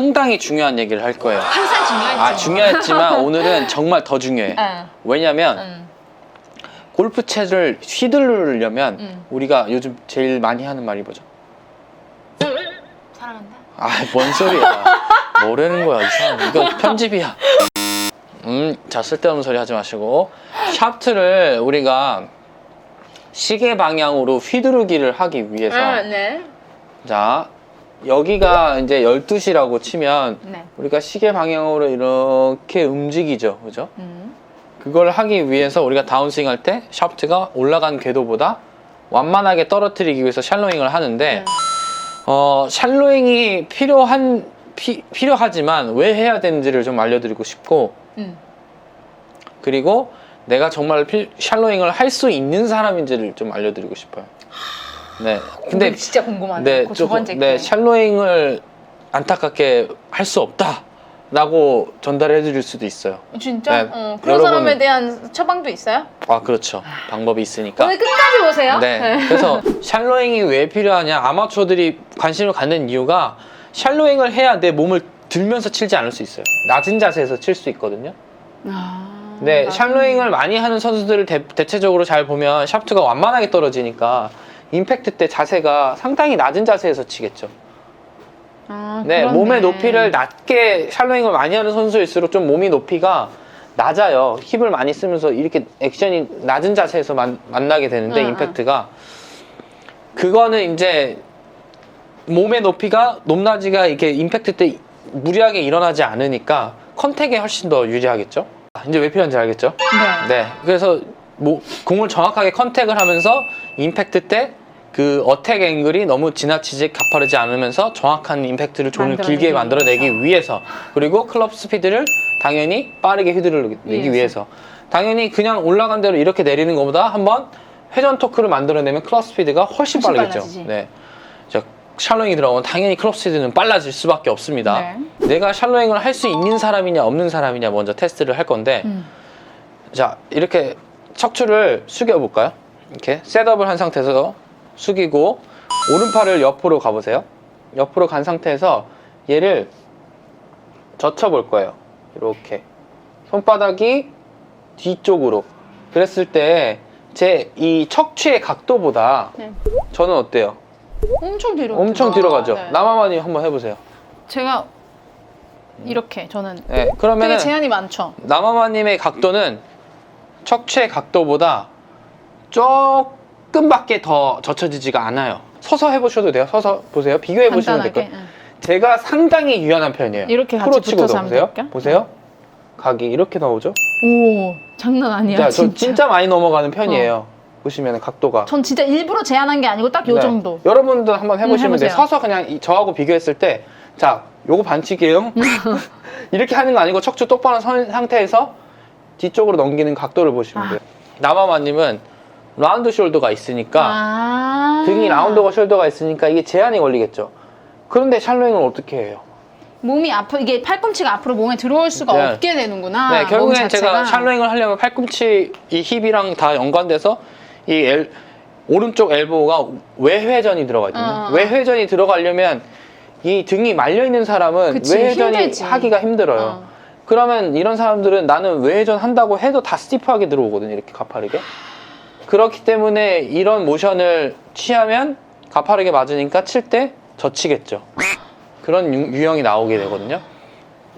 상당히 중요한 얘기를 할 거예요. 항상 중요하지. 아 중요했지만 오늘은 정말 더 중요해. 응. 왜냐면 응. 골프 채를 휘두르려면 음. 우리가 요즘 제일 많이 하는 말이 뭐죠? 사랑한다. 아, 뭔 소리야. 뭐라는 거야, 이 사람. 이거 편집이야. 음, 자, 쓸데없는 소리 하지 마시고. 샤프트를 우리가 시계 방향으로 휘두르기를 하기 위해서. 아, 네. 자, 여기가 이제 12시라고 치면 네. 우리가 시계 방향으로 이렇게 움직이죠. 그죠? 음. 그걸 하기 위해서 우리가 다운스윙 할 때 샤프트가 올라간 궤도보다 완만하게 떨어뜨리기 위해서 샬로잉을 하는데 네. 어, 샬로잉이 필요한 피- 필요하지만 왜 해야 되는지를 좀 알려드리고 싶고 음. 그리고 내가 정말 필- 샬로잉을 할 수 있는 사람인지를 좀 알려드리고 싶어요. 네. 근데 진짜 궁금하네. 네, 그두 번째 네, 게. 샬로잉을 안타깝게 할 수 없다라고 전달해 드릴 수도 있어요. 진짜? 네. 어, 그런 여러분- 사람에 대한 처방도 있어요? 아, 그렇죠. 방법이 있으니까. 오늘 끝까지 보세요. 네. 그래서 샬로잉이 왜 필요하냐? 아마추어들이 관심을 갖는 이유가 샬로잉을 해야 내 몸을 들면서 칠지 않을 수 있어요. 낮은 자세에서 칠 수 있거든요. 아, 네, 샬로잉을 많이 하는 선수들을 대, 대체적으로 잘 보면 샤프트가 완만하게 떨어지니까 임팩트 때 자세가 상당히 낮은 자세에서 치겠죠. 아, 네, 그렇네. 몸의 높이를 낮게 샬로잉을 많이 하는 선수일수록 좀 몸이 높이가 낮아요. 힙을 많이 쓰면서 이렇게 액션이 낮은 자세에서 만, 만나게 되는데 응, 임팩트가 그거는 이제 몸의 높이가 높낮이가 이렇게 임팩트 때 무리하게 일어나지 않으니까 컨택에 훨씬 더 유리하겠죠. 아, 이제 왜 필요한지 알겠죠? 네. 네, 그래서 뭐 공을 정확하게 컨택을 하면서 임팩트 때 그 어택 앵글이 너무 지나치지 가파르지 않으면서 정확한 임팩트를 존을 만들어내기 길게 만들어내기 위해서. 그리고 클럽 스피드를 당연히 빠르게 휘두르기 위해서. 위해서 당연히 그냥 올라간 대로 이렇게 내리는 것보다 한번 회전 토크를 만들어내면 클럽 스피드가 훨씬, 훨씬 빠르겠죠. 빨라지지. 네, 자 샬로잉이 들어가면 당연히 클럽 스피드는 빨라질 수밖에 없습니다. 네. 내가 샬로잉을 할 수 있는 사람이냐 없는 사람이냐 먼저 테스트를 할 건데 음. 자 이렇게 척추를 숙여 볼까요? 이렇게 셋업을 한 상태에서 숙이고 오른팔을 옆으로 가보세요. 옆으로 간 상태에서 얘를 젖혀 볼 거예요. 이렇게 손바닥이 뒤쪽으로 그랬을 때 제 이 척추의 각도보다 네. 저는 어때요? 엄청 뒤로. 엄청 뒤로 가죠. 네. 남아만이 한번 해보세요. 제가 이렇게 저는 네, 되게 그러면은 제한이 많죠. 남아마님의 각도는 척추의 각도보다 조금 밖에 더 젖혀지지가 않아요. 서서 해보셔도 돼요. 서서 보세요. 비교해 보시면 될. 거예요. 응. 제가 상당히 유연한 편이에요. 이렇게 같이 프로 붙어서 하면 보세요. 될까요? 보세요. 각이 이렇게 나오죠. 오 장난 아니야 자, 저 진짜. 어. 진짜 많이 넘어가는 편이에요. 보시면 각도가. 전 진짜 일부러 제한한 게 아니고 딱 요 네. 정도. 여러분도 한번 해보시면 음, 돼요. 해보세요. 서서 그냥 이- 저하고 비교했을 때, 자, 요거 반칙이에요. 이렇게 하는 거 아니고 척추 똑바로 선 상태에서 뒤쪽으로 넘기는 각도를 보시면 아. 돼요. 남아마님은 라운드 숄더가 있으니까 아. 등이 라운드가 숄더가 있으니까 이게 제한이 걸리겠죠. 그런데 샬로잉을 어떻게 해요? 몸이 앞으로 이게 팔꿈치가 앞으로 몸에 들어올 수가 네. 없게 되는구나. 네, 몸 결국엔 제가. 샬로잉을 하려면 팔꿈치 이 힙이랑 다 연관돼서 이 엘, 오른쪽 엘보가 외회전이 들어가거든요. 어, 어. 외회전이 들어가려면 이 등이 말려 있는 사람은 그치, 외회전이 힘들지. 하기가 힘들어요. 어. 그러면 이런 사람들은 나는 외회전 한다고 해도 다 스티프하게 들어오거든요. 이렇게 가파르게. 그렇기 때문에 이런 모션을 취하면 가파르게 맞으니까 칠 때 젖히겠죠. 그런 유, 유형이 나오게 되거든요.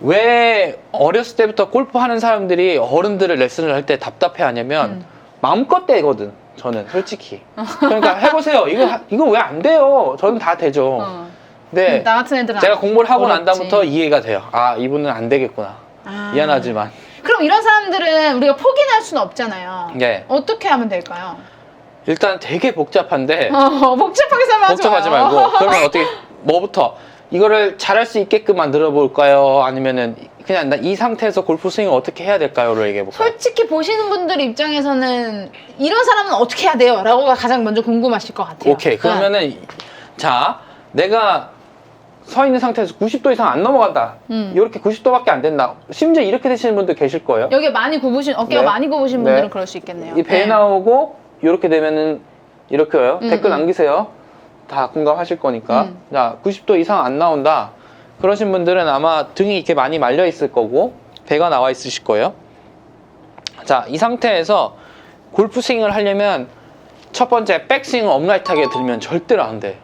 왜 어렸을 때부터 골프 하는 사람들이 어른들을 레슨을 할 때 답답해 하냐면 음. 마음껏 되거든. 저는 솔직히. 그러니까 해보세요. 이거 하- 이거 왜 안 돼요? 저는 다 되죠. 어. 근데 나 같은 애들은 제가 안- 공부를 하고 난 어렵지. 다음부터 이해가 돼요. 아 이분은 안 되겠구나. 아. 미안하지만. 그럼 이런 사람들은 우리가 포기할 수는 없잖아요. 네. 어떻게 하면 될까요? 일단 되게 복잡한데 어, 복잡하게 설명하지 복잡하지 마요. 말고 그러면 어떻게 뭐부터 이거를 잘할 수 있게끔 만들어 볼까요? 아니면은 그냥 나 이 상태에서 골프 스윙을 어떻게 해야 될까요?를 얘기해 볼까요? 솔직히 보시는 분들 입장에서는 이런 사람은 어떻게 해야 돼요? 라고가 가장 먼저 궁금하실 것 같아요. 오케이 그러면은 자 내가 서 있는 상태에서 90도 이상 안 넘어간다. 음. 이렇게 90도밖에 안 된다. 심지어 이렇게 되시는 분들 계실 거예요. 여기 많이 굽으신 어깨가 네. 많이 굽으신 네. 분들은 그럴 수 있겠네요. 이 배 네. 나오고 이렇게 되면은 이렇게 와요. 음, 댓글 음. 남기세요. 다 공감하실 거니까. 음. 자, 90도 이상 안 나온다. 그러신 분들은 아마 등이 이렇게 많이 말려 있을 거고 배가 나와 있으실 거예요. 자, 이 상태에서 골프 스윙을 하려면 첫 번째 백스윙을 업라이트하게 들면 절대로 안 돼.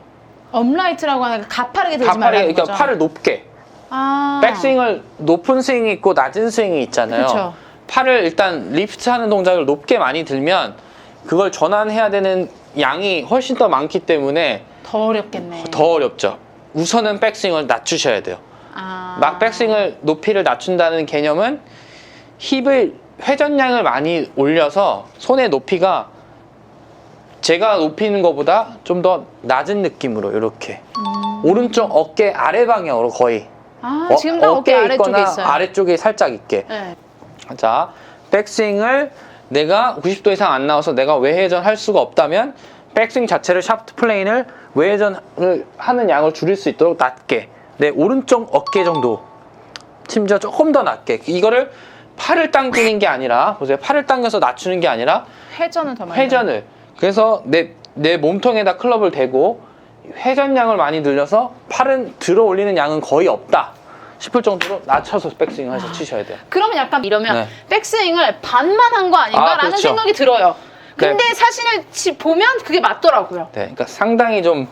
업라이트라고 하는 게 가파르게 들지 가파르게 말라는 그러니까 거죠. 팔을 높게. 아. 백스윙을 높은 스윙이 있고 낮은 스윙이 있잖아요. 그쵸. 팔을 일단 리프트하는 동작을 높게 많이 들면 그걸 전환해야 되는 양이 훨씬 더 많기 때문에 더 어렵겠네. 더 어렵죠. 우선은 백스윙을 낮추셔야 돼요. 아. 막 백스윙을 높이를 낮춘다는 개념은 힙을 회전량을 많이 올려서 손의 높이가 제가 높이는 것보다 좀 더 낮은 느낌으로 이렇게 오른쪽 어깨 아래 방향으로 거의 아, 어, 지금 다 어깨 아래쪽에 있어요. 아래쪽에 살짝 있게 네. 자 백스윙을 내가 90도 이상 안 나와서 내가 외회전 할 수가 없다면 백스윙 자체를 샤프트 플레인을 외회전을 하는 양을 줄일 수 있도록 낮게 내 오른쪽 어깨 정도 심지어 조금 더 낮게 이거를 팔을 당기는 게 아니라 보세요 팔을 당겨서 낮추는 게 아니라 회전을 더 많이. 회전을 그래서 내, 내 몸통에다 클럽을 대고 회전량을 많이 늘려서 팔은 들어 올리는 양은 거의 없다 싶을 정도로 낮춰서 백스윙을 해서 치셔야 돼요 그러면 약간 이러면 네. 백스윙을 반만 한 거 아닌가라는 아, 그렇죠. 생각이 들어요. 근데 네. 사실 지- 보면 그게 맞더라고요. 네, 그러니까 상당히 좀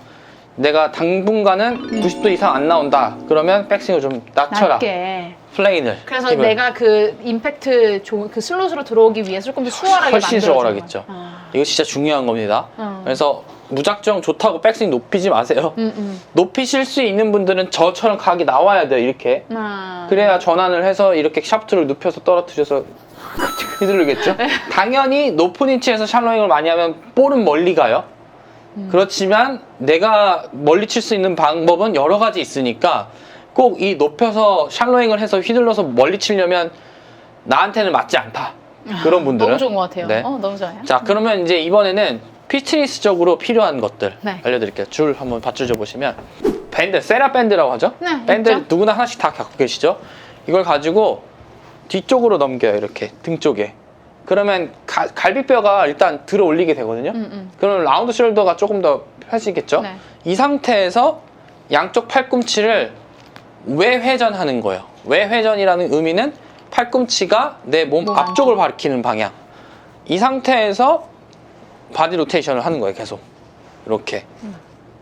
내가 당분간은 90도 이상 안 나온다. 그러면 백스윙을 좀 낮춰라. 낮게. 플레인을. 그래서 힙을. 내가 그 임팩트 조- 그 슬롯으로 들어오기 위해서 조금 더 수월하게 훨씬 만들어주는 수월하겠죠. 아. 이거 진짜 중요한 겁니다. 어. 그래서 무작정 좋다고 백스윙 높이지 마세요. 음, 음. 높이실 수 있는 분들은 저처럼 각이 나와야 돼요. 이렇게. 아. 그래야 전환을 해서 이렇게 샤프트를 눕혀서 떨어뜨려서 휘두르겠죠. 당연히 높은 위치에서 샬로잉을 많이 하면 볼은 멀리 가요. 그렇지만 내가 멀리 칠 수 있는 방법은 여러 가지 있으니까 꼭 이 높여서 샬로잉을 해서 휘둘러서 멀리 치려면 나한테는 맞지 않다. 그런 분들은 너무 좋은 것 같아요. 네. 어, 너무 좋아요. 자 그러면 이제 이번에는 피트니스적으로 필요한 것들 네. 알려드릴게요. 줄 한번 받쳐줘 보시면 밴드, 세라 밴드라고 하죠. 네, 밴드 있죠. 누구나 하나씩 다 갖고 계시죠. 이걸 가지고 뒤쪽으로 넘겨요. 이렇게 등 쪽에. 그러면 가- 갈비뼈가 일단 들어 올리게 되거든요. 음, 음. 그러면 라운드 숄더가 조금 더 펴지겠죠. 네. 이 상태에서 양쪽 팔꿈치를 외회전하는 거예요. 외회전이라는 의미는 팔꿈치가 내몸몸 앞쪽을 가리키는 방향. 이 상태에서 바디 로테이션을 하는 거예요, 계속. 이렇게.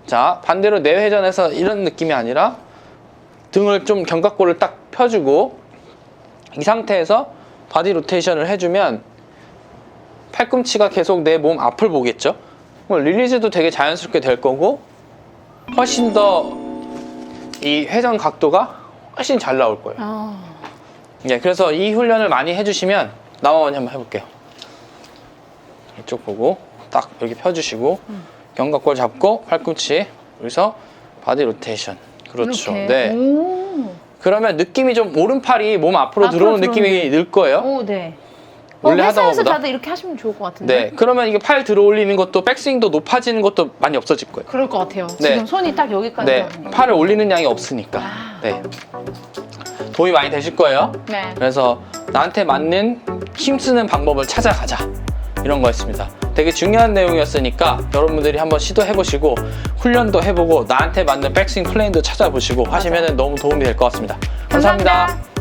자, 반대로 내회전에서 이런 느낌이 아니라 등을 좀 견갑골을 딱 펴주고 이 상태에서 바디 로테이션을 해주면 팔꿈치가 계속 내 몸 앞을 보겠죠. 그럼 릴리즈도 되게 자연스럽게 될 거고 훨씬 더 이 회전 각도가 훨씬 잘 나올 거예요. 아. 예, 그래서 이 훈련을 많이 해주시면 나머지 한번 해볼게요. 이쪽 보고 딱 이렇게 펴주시고 견갑골 잡고 팔꿈치 여기서 바디 로테이션. 그렇죠. 이렇게. 네. 오. 그러면 느낌이 좀 오른팔이 몸 앞으로, 앞으로 들어오는 들어오는 느낌이 늘 거예요. 오, 네. 원래 어, 하던 회사에서 것보다. 다들 이렇게 하시면 좋을 것 같은데. 네. 그러면 이게 팔 들어 올리는 것도 백스윙도 높아지는 것도 많이 없어질 거예요. 그럴 것 같아요. 네. 지금 손이 딱 여기까지. 네. 거. 팔을 올리는 양이 없으니까. 아. 네. 도움이 많이 되실 거예요. 네. 그래서 나한테 맞는 힘쓰는 방법을 찾아가자 이런 거였습니다. 되게 중요한 내용이었으니까 여러분들이 한번 시도해보시고 훈련도 해보고 나한테 맞는 백스윙 플레인도 찾아보시고 하시면 너무 도움이 될 것 같습니다. 감사합니다. 감사합니다.